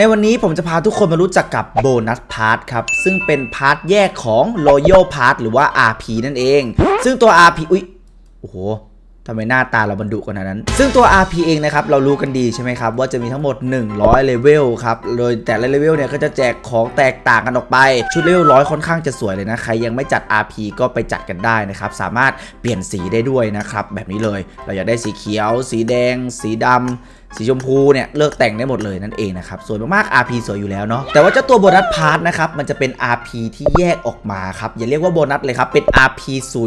ในวันนี้ผมจะพาทุกคนมารู้จักกับโบนัสพาร์ทครับ ซึ่งเป็นพาร์ทแยกของ Royal Part หรือว่า RP นั่นเอง ซึ่งตัว RP อุ๊ยโอ้โหทำไมหน้าตาเราบรรดุขนาดนั้น ซึ่งตัว RP เองนะครับ เรารู้กันดีใช่ไหมครับ ว่าจะมีทั้งหมด 100 เลเวลครับ โดยแต่ละเลเวลเนี่ยก็จะแจกของแตกต่างกันออกไป ชุดเลเวลร้อยค่อนข้างจะสวยเลยนะ ใครยังไม่จัด RP ก็ไปจัดกันได้นะครับ สามารถเปลี่ยนสีได้ด้วยนะครับ แบบนี้เลย เราอยากได้สีเขียว สีแดง สีดำ สีชมพูเนี่ยเลือกแต่งได้หมดเลยนั่นเองนะครับสวยมากๆ RP สวยอยู่แล้วเนาะแต่ว่าเจ้าตัวโบนัสพาร์ทนะครับมันจะเป็น RP ที่แยกออกมาครับอย่าเรียกว่าโบนัสเลยครับเป็น RP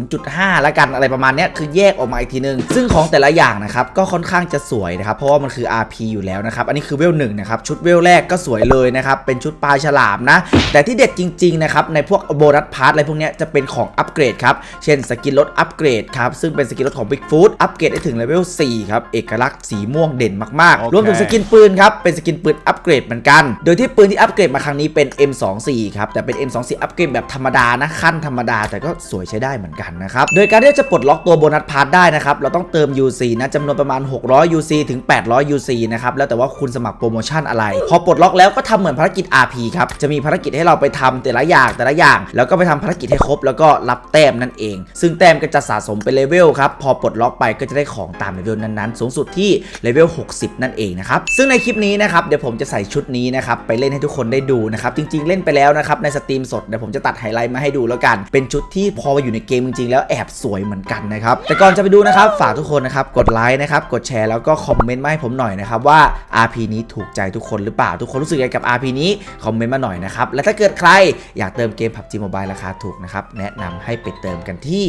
0.5แล้วกันอะไรประมาณนี้คือแยกออกมาอีกทีนึง ซึ่งของแต่ละอย่างนะครับก็ค่อนข้างจะสวยนะครับเพราะว่ามันคือ RP อยู่แล้วนะครับอันนี้คือเวลหนึ่งนะครับชุดเวลแรกก็สวยเลยนะครับเป็นชุดปลาฉลามนะ แต่ที่เด็ดจริงๆนะครับในพวกโบนัสพาร์ทอะไรพวกนี้จะเป็นของอัปเกรดครับเช่นสกินรถอัปเกรดครับซึ่งเป็นสกินรถของ Big Food อัปเกรดได้ถึงเลเวล4ครับเอกลักษณ์สีม่วงเด่นมากโอๆเครวมถึงสกินปืนครับ เป็นสกินปืนอัปเกรดเหมือนกัน โดยที่ปืนที่อัปเกรดมาครั้งนี้เป็น M24 ครับ แต่เป็น M24 อัปเกรดแบบธรรมดานะ ขั้นธรรมดาแต่ก็สวยใช้ได้เหมือนกันนะครับ โดยการที่จะปลดล็อกตัวโบนัสพาร์ทได้นะครับ เราต้องเติม UC นะจำนวนประมาณ 600 UC ถึง 800 UC นะครับ แล้วแต่ว่าคุณสมัครโปรโมชั่นอะไร พอปลดล็อกแล้วก็ทำเหมือนภารกิจ RP ครับ จะมีภารกิจให้เราไปทำแต่ละอย่างแต่ละอย่าง แล้วก็ไปทำภารกิจให้ครบ แล้วก็รับแต้มนั่นเอง ซึ่งแต้มก็จะสะสมเป็นเลเวลครับ พอปลดล็อกไปก็จะได้ของตามเลเวลนั้นๆ สูงสุดที่เลเวล60นั่นเองนะครับซึ่งในคลิปนี้นะครับเดี๋ยวผมจะใส่ชุดนี้นะครับไปเล่นให้ทุกคนได้ดูนะครับจริง ๆ เล่นไปแล้วนะครับในสตรีมสดเดี๋ยวผมจะตัดไฮไลท์มาให้ดูแล้วกัน เป็นชุดที่พอมาอยู่ในเกมจริง ๆ แล้วแอบสวยเหมือนกันนะครับแต่ก่อนจะไปดูนะครับฝากทุกคนนะครับกดไลค์นะครับกดแชร์แล้วก็คอมเมนต์มาให้ผมหน่อยนะครับว่า RP นี้ถูกใจทุกคนหรือเปล่าทุกคนรู้สึกยังไงกับ RP นี้คอมเมนต์มาหน่อยนะครับและถ้าเกิดใครอยากเติมเกม PUBG Mobile ราคาถูกนะครับแนะนำให้ไปเติมกันที่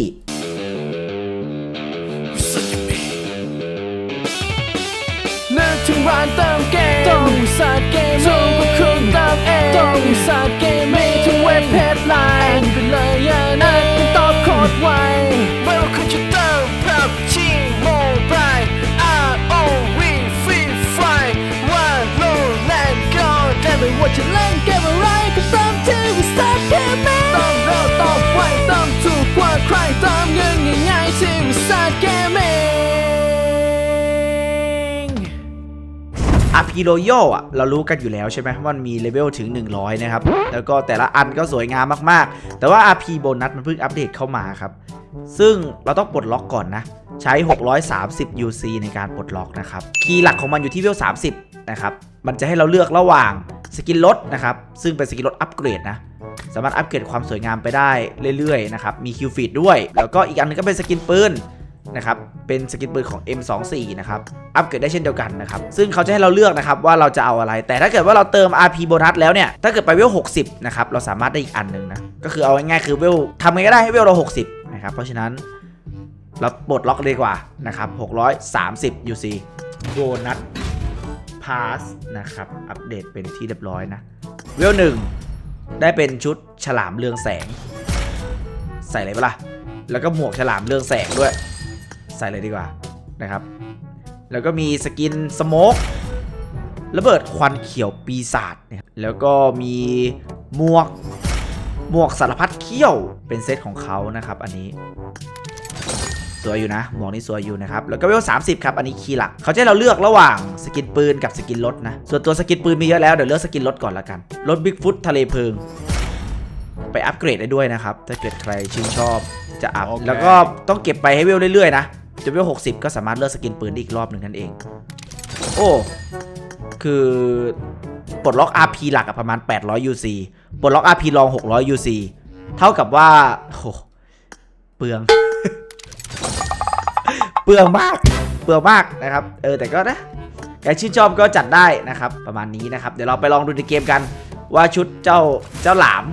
ถึงร้านเติมเกมต้องสาเกมถูกกว่าคุณเติมเองต้องสาเกมมีทุกเว็บเพจไลน์ไปเลยอย่านั้นตอบโคดไว้เมื่อคุณจะเติมพับชีโมบาย R O V ฟรีไฟว่าโลแลนก็ได้ไม่ว่าจะเล่นเกมอะไรก็เติมที่วิสาเกมต้องเร็วต้องไวต้องถูกกว่าใครเติมเงินง่ายๆที่วิสาเกม RP Royal อะเรารู้กันอยู่แล้วใช่ไหมว่ามันมีเลเวลถึง 100 นะครับ แล้วก็แต่ละอันก็สวยงามมากๆ แต่ว่า RP โบนัสมันเพิ่งอัปเดตเข้ามาครับ ซึ่งเราต้องปลดล็อกก่อนนะ ใช้ 630 UC ในการปลดล็อกนะครับ คีย์หลักของมันอยู่ที่เวล 30 นะครับ มันจะให้เราเลือกระหว่างสกินลดนะครับ ซึ่งเป็นสกินลดอัปเกรดนะสามารถอัปเกรดความสวยงามไปได้เรื่อยๆนะครับ มีคิวฟีดด้วย แล้วก็อีกอันหนึงก็เป็นสกินปืน นะครับ เป็นสกินปืนของ M24 นะครับ อัปเกรดได้เช่นเดียวกันนะครับ ซึ่งเขาจะให้เราเลือกนะครับว่าเราจะเอาอะไร แต่ถ้าเกิดว่าเราเติม RP โบนัสแล้วเนี่ย ถ้าเกิดไปเวล 60 นะครับ เราสามารถได้อีกอันหนึ่งนะ ก็คือเอาง่ายๆคือเวลทำไงก็ได้ให้เวลเรา 60 นะครับ เพราะฉะนั้นเราปลดล็อกเลยดีกว่านะครับ 630 UC โบนัสพาสนะครับ อัปเดตเป็นที่เรียบร้อยนะ เวลหนึ่งได้เป็นชุดฉลามเรืองแสง ใส่เลยปะล่ะ แล้วก็หมวกฉลามเรืองแสงด้วย ใส่เลยดีกว่านะครับ แล้วก็มีสกินสโมกระเบิดควันเขียวปีศาจเนี่ยแล้วก็มีหมวกหมวกสารพัดเขี้ยวเป็นเซตของเขานะครับ อันนี้สวยอยู่นะ หมวกนี้สวยอยู่นะครับ แล้วก็เวล30 ครับ อันนี้คีย์หลัก เขาจะให้เราเลือกระหว่างสกินปืนกับสกินรถนะ ส่วนตัวสกินปืนมีเยอะแล้ว เดี๋ยวเลือกสกินรถก่อนละกัน รถบิ๊กฟุตทะเลเพลิง ไปอัปเกรดได้ด้วยนะครับ ถ้าเกิดใครชื่นชอบจะอัพโอเคแล้วก็ต้องเก็บไปให้เวลเรื่อยๆนะ จบเวล60 ก็สามารถเลือกสกินปืนได้อีกรอบหนึ่งนั่นเอง โอ้ คือปลดล็อก RP หลักประมาณ 800 UC ปลดล็อก RP รอง 600 UC เท่ากับว่าโอ้เปลือง เปลืองมาก เปลืองมากนะครับ เออ แต่ก็นะแต่ชื่นชอบก็จัดได้นะครับ ประมาณนี้นะครับ เดี๋ยวเราไปลองดูในเกมกัน ว่าชุดเจ้าเจ้าหลาม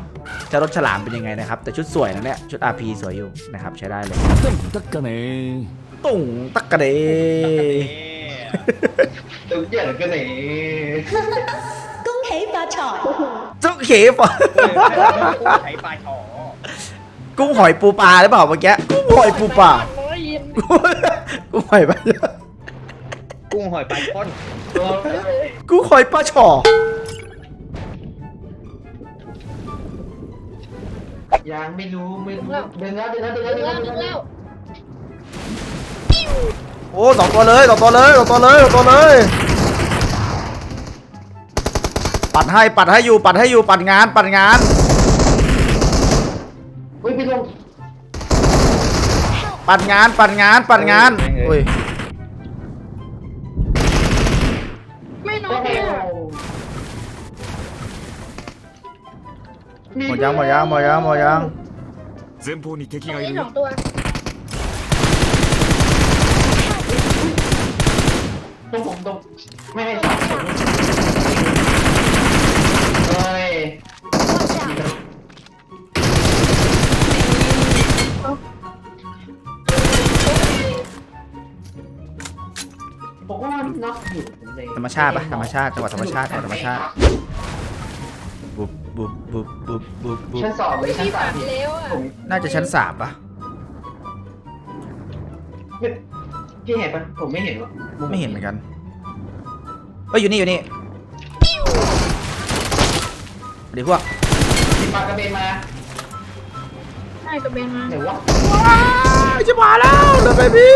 จะรถฉลามเป็นยังไงนะครับ แต่ชุดสวยนะเนี่ย ชุด RP สวยอยู่นะครับ ใช้ได้เลย ตุ่งตักกะเดตุ่กเยอะกันไหน Cúng hỉ ba trọi จุเขปะใช้ปลาชอกุ้งหอยปูปลาหรือเปล่าเมื่อกี้กุ้งหอยปูปลากุ้งหอยปลากุ้งหอยปลาช่อนกุ้งหอยปลาช่อยังไม่รู้ไม่รู้เดินแล้วเดี๋ยวนะเดี๋ยวนะเดินแล้ว โอ้สองตัวเลยสองตัวเลยสองตัวเลยสองตัวเลย ปัดให้ปัดให้อยู่ปัดให้อยู่ปัดงานปัดงาน อุ้ยไปลง ปัดงานปัดงานปัดงานอุ้ย ไม่น้อ โอ้ ง โห เนี่ย หมดยังหมดยังหมดยังหมดยัง 前方に敵 ตรง がい นี้ る ส よ องตัว ตรงผมตรงไม่ไม่สองผมเฮ้ยผมว่าน็อกอยู่ผมเลยธรรมชาติปะธรรมชาติจังหวะธรรมชาติเอาธรรมชาติบุบบุบบุบบุบบุบบุบชั้นสองเลยชั้นพี่สาปัมดพี่แล้วอะผมน่าจะชั้นสามปะ พี่เห็นปะผมไม่เห็นหรอกไม่เห็นเหมือนกันเอ้ยอยู่นี่อยู่นี่เดี๋ยวพวกมีปลากระเบนมาใช่กระเบนมาไหนวะว้ายจะมาแล้วเดินไปพี่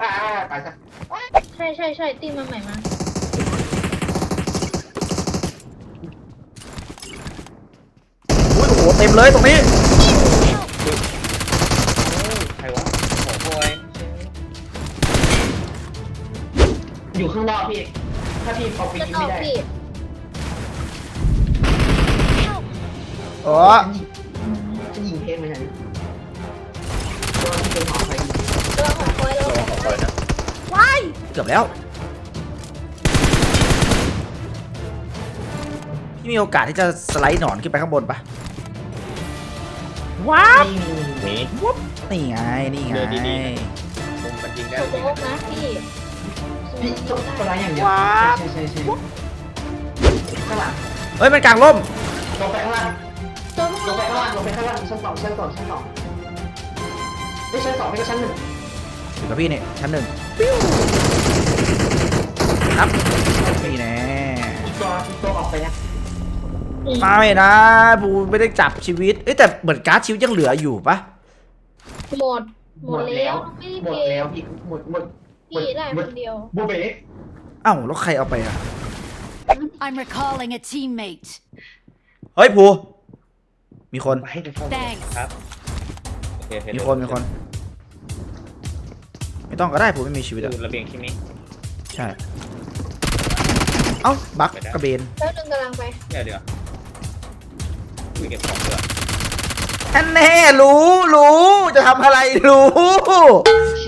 อ่าไปซะใช่ใช่ใช่ตีมาใหม่มาอุ้ยโอ้โหเต็มเลยตรงนี้ อยู่ข้างนอกพี่ ถ้าพี่เอาไปจะยิงออไม่กได้พี่อ๋อจะยิงเพลงไหมเนี่ยตัวที่เป็นหอไฟตัวของคอยเราของคอยเกือบแล้ว พี่มีโอกาสที่จะสไลด์หนอนขึ้นไปข้างบนปะว้าวหนี นี่ไง นี่ไง เดินดีๆ มุมมันยิงได้ตัวโจ๊กนะพี่ พี่ตัวตัวร้ายอย่างเดียวว้าวใช่ใช่ใช่ข้างหลังเฮ้ยมันกลางร่มลงไปข้างล่างตัวพวกลเรางไปข้างล่างลงไปข้างล่างชั้นสองชั้นสองชั้นสองไม่ชั้นสองไม่ก็ชั้นหนึ่งอยู่กับพี่เนี่ยชั้นหนึ่งครับนี่แน่อีกตัวอีกตัวออกไปนะไม่นะบูไม่ได้จับชีวิตเอ้ยแต่เหมือนการ์ดชีวิตยังเหลืออยู่ปะหมด หมดแล้ว ไม่หมดได้เกแล้วมพี่หมดหมด พี่ได้คนเดียวบูเบะเอ้าแล้วใครเอาไปอะ I'm recalling a teammate. เฮ้ยภูมีคนให้ดู Thanks. ครับโอเคเห็นมีคน มีคน ไม่ต้องก็ได้ภูไม่มีชีวิตดูอะระเบียงที่นี้ใช่ เอ้า บักกระเบนแล้วหนึ่งกำลังไปเดี๋ยวเดี๋ยวคุยเก็บของเถอะอันแน่รู้ รู้ จะทำอะไรรู้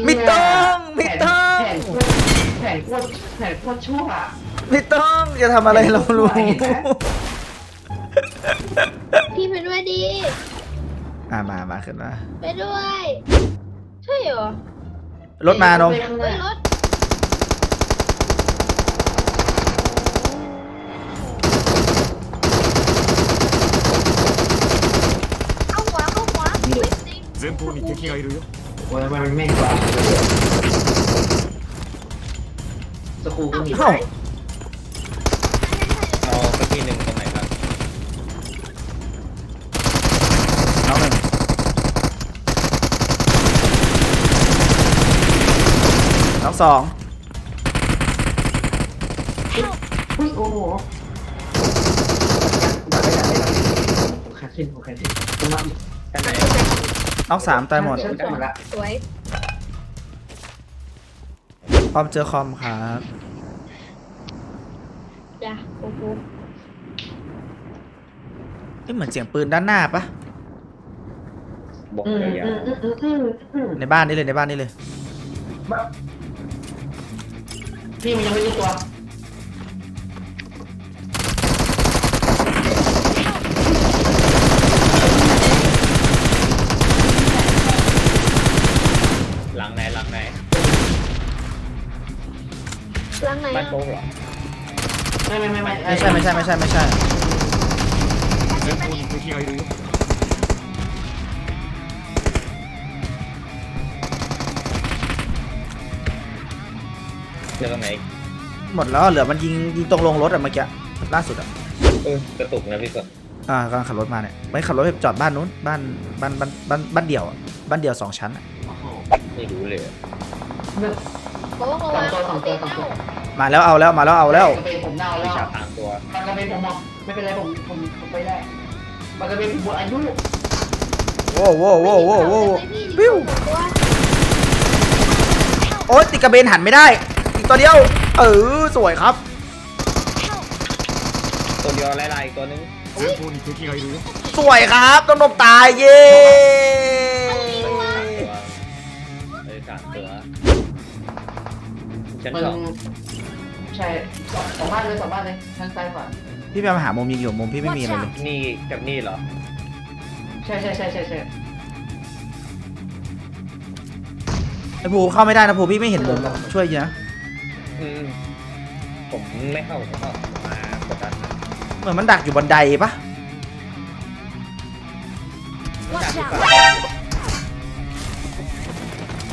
ไม่ต้อง ไม่ต้องแผ นแผนโคตรแผนโคตรชั่ว ไม่ต้องจะทำอะไรเรารู้ พี่ไปด้วยดี อ่ามามาขึ้นมา ไปด้วย ใช่เหรอ รถมานม เฮ้ยรถเข้าขวาเข้าขวาไม่จริง 前方に敵がいるよ โอ้ยมันแ ม่งกว่าสกูก็มีเอ้า เอาสักทีหนึ่งตรงไหนครับน้องหนึ่งน้องสองอุ้ยโอ้โหได้ได้ได้ผมขาดขึ้นผมขาดขึ้นผมมาอีกด้านไหนน้องสามตายหมดฉันได้หมดละสวย คอมเจอคอมครับจ้ะโอ้โหเอ้ยเหมือนเสียงปืนด้านหน้าปะบอกอืมเลยอย่าอืมอืมอืมอืมอืมในบ้านนี่เลยในบ้านนี่เลย พี่มันยังไม่รู้ตัว ไม่ไม่ไม่ไม่ไม่ใช่ไม่ใช่ไม่ใช่ไม่ใช่เฮ้ยคุณไปเคลียร์ดูเจอตรงไหนหมดแล้วเหลือมันยิงยิงตรงลงรถอะเมื่อกี้ล่าสุดอะอกระตุกนะพี่ก่อนอ่ากำลังขับรถมาเนี่ยไม่ขับรถไปจอดบ้านนู้นบ้านบ้านบ้านบ้านบ้านเดี่ยวอะบ้านเดี่ยวสองชั้นอะไม่รู้เลยอะ โป๊กระวังตีนเน่า มาแล้วเอาแล้วมาแล้วเอาแล้ว กระเบนผมเน่า วิ แล้ว ชาทางตัว มันกระเบนผมอ่ะไม่เป็นไรผมผมผมไปได้มันกระเบนผมหมดอายุ โว้โว้โว้โว้โว้ วิ วิ ว วโอ๊ยติดกระเบนหันไม่ได้ อีกตัวเดียว เออสวยครับ ตัวเดียวไล่ๆอีกตัวนึง 前方に敵がいるよ สวยครับต้องนบตายเย้ เลยสามตัวชั้น มัน สอง ใ ช่สองสองบ้านเลยสองบ้านเลยทางซ้ายขวาพี่พยายามหามุมยิงอยู่มุมพี่ไม่มีอะไรเลย นี่กับนี่เหรอ ใช่ใช่ใช่ใช่ใช่ไอ้ภูเข้าไม่ได้นะภูพี่ไม่เห็นมุมช่วยนะอืมผมไม่เข้าผมไม่เข้ามากดดันนะเหมือนมันดักอยู่บันไดปะ Watch out!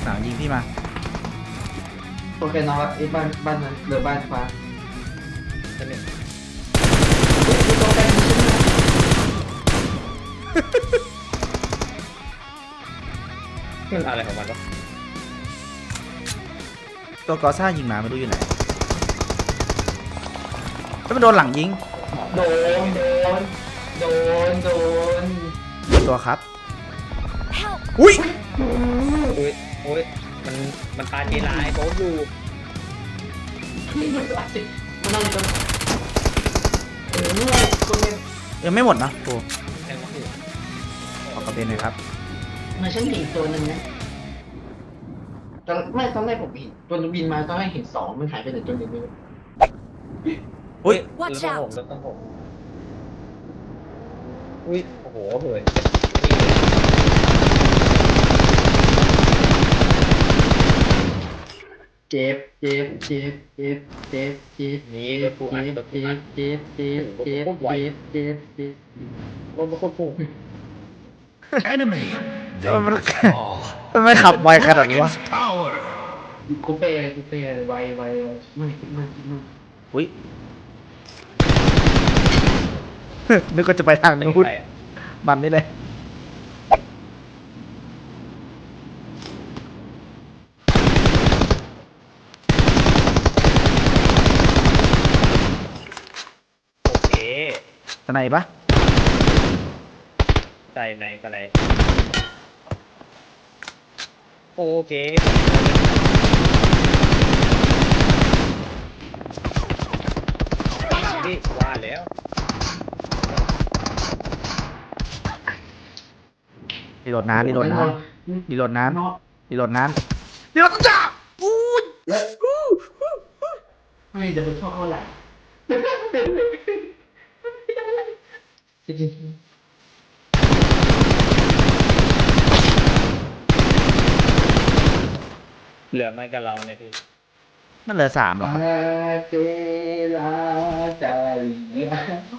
หนาวยิงพี่มา โอเคเนาะไอ้บ้านบ้านนั้นเหลือบ้านฟ้าชั้นหนึ่งตัวแปลงชิ้นมันอะไรของมันวะตัวกอซ่ายิงมาไม่รู้อยู่ไหนแล้วมันโดนหลังยิง โดนโดนโดนโดนตัวครับ Help! อุ้ยอุ้ยอุ้ย มันมันปาจีลายโต๊ะอยู่นี่มันอะไรมันนั่งจนเออตัวเป็นยังไม่หมดนะภูแทงมาอยู่ขอกระเบนเลยครับมันฉันเห็นตัวหนึ่งนะตอนไม่ตอนแรกผมเห็นตัวบินมาตอนแรกเห็นสองมันหายไปไหนตัวหนึ่งไม่รู้อุ้ยรถ Watch ต้องผม out! รถต้องผมอุ้ยโอ้โหเฮ้ย เจ็บเจ็บเจ็บเจ็บเจ็บเจ็บนี่รถกูอัดรถกูเจ็บอัดเจ็บเจ็บเจ็บเจ็บเจ็บเจ็บรถมันโคตรพุ่ง Enemy มันมันมันไม่ขับไวขนาดนี้วะ power คูเป้คูเป้ไวไวไม่ไม่ไม่อุ้ยนึกว่าจะไปทางนู้นใครอะมันนี่เลย โอเค ทนายปะใจไหนกันไหนโอเคนี่ว่าแล้วรีโหลดนานรีโหลดนานรีโหลดนานเนาะรีโหลดนานรีโหลดจ้าอู้ยไม่จะเป็นชอบเท่าไหร่ จริงเหลือไม่กับเราเนี่ยพี่นั่นเหลือสามเหรออาเจลาใจ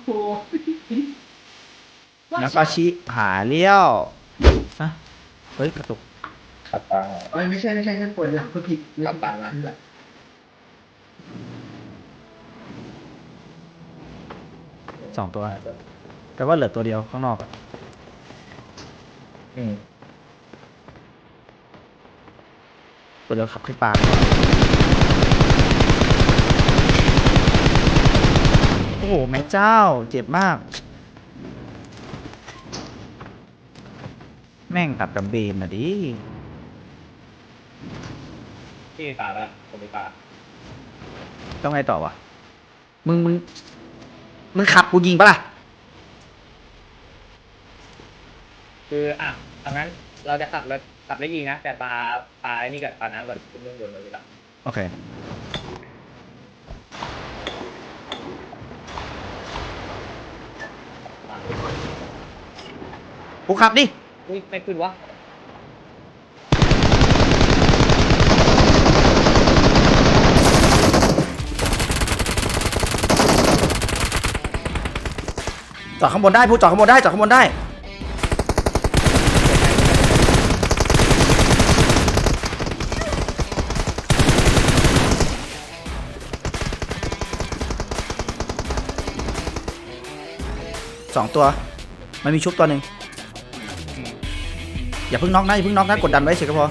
โอ้แล้วก็ชิหาเลี้ยวฮะเฮ้ยกระตุกขับตายไม่ใช่ไม่ใช่ฉันปวดหลังเพื่อผิดกลับบ้านละสองตัว แต่ว่าเหลือตัวเดียวข้างนอกอะอืมตัวเดียวขับขึ้นปางโอ้โหแม่เจ้า เจ็บมาก แม่งตัดกับเบนอะดิพี่ตาละผมไม่ตาต้องไงต่อวะมึงมึงมึงขับกูยิงปะล่ะ คืออะดังนั้นเราจะขับรถขับได้ยิงนะ แต่ปลาปลาไอ้นี่กับปลาน้ำก่อนขึ้นเรื่องบนเลยละโอเค กูขับดิ อุ้ยไม่ขึ้นวะจอดข้างบนได้พูดจอดข้างบนได้จอดข้างบนได้ สองตัว มันมีชุบตัวหนึ่งอย่าเพิ่งน็อกนะอย่าเพิ่งน็อกนะกดดันไว้เฉยก็พอ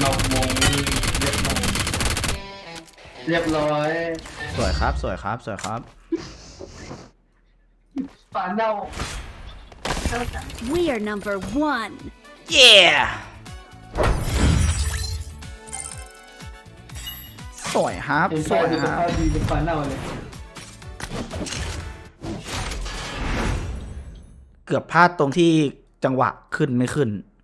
เรมงเรียบร้อยสวยครับ สวยครับ สวยครับ ฝันเรา We are number one. Yeah. สวยครับ เห็นสปลาวยดูคสรับ ภาพดีเป็นปลาเน่าเลยเกือบพลาดตรงที่จังหวะขึ้นไม่ขึ้น